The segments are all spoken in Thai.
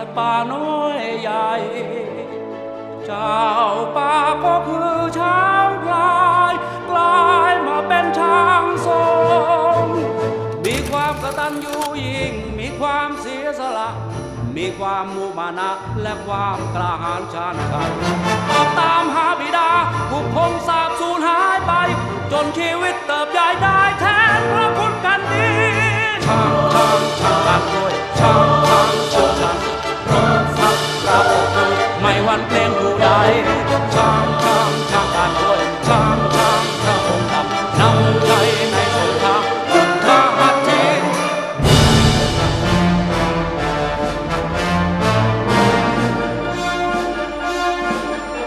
ัตว์ป่าน้อยใหญ่ เจ้าป่าก็คือช้างพลายกลายมาเป็นช้างทรงมีความกตัญญูยิ่ง มีความเสียสละ มีความมุมานะและความกล้าหาญชาญชัยออตามหาบิดาผู้คงสาบสูญหายไป จนชีวิตเ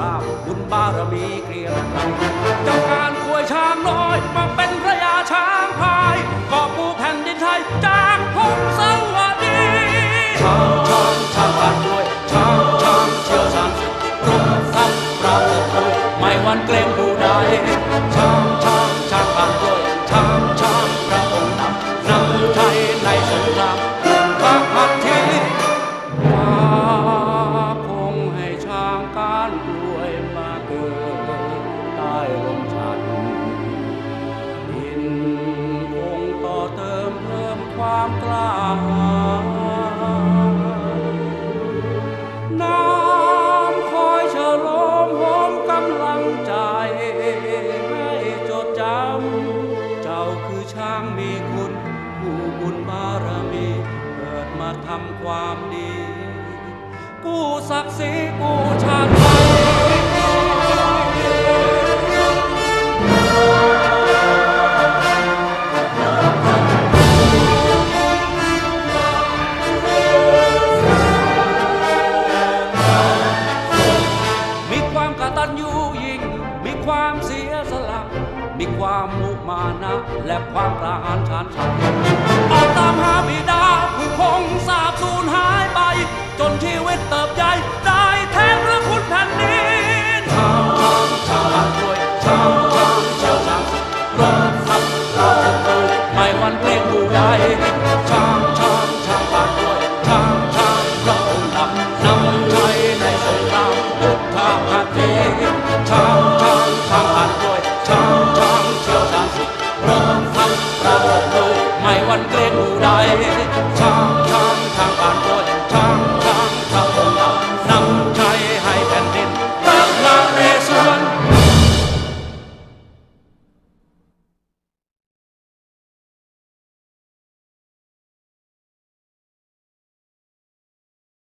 ราบบุญบารมีเกลียงไกรเจ้าการควยช้างน้อย มาเป็นพระยาช้างพายก็ปูแผ่นดินไทยจากพงสวัสดีช้างช้างช้างกันด้วยช้างช้างเชี่ยวชาญรบทัพเราทุกไม่หวันเกรงผู้ใดำความดี กู้ศักดิ์ศรีกู้ชาติ ความมุมานะและความกระหายชานชันออกตามหาบิดาผู้คงสาบสูญหายไป จนชีวิตเติบใหญ่ได้แทนพระคุณแผ่นดินชาวชาวชาวด้วาชาวชาวชาวชาวรบทับเราจะเติไม่วันเกรงผู้ใดชาว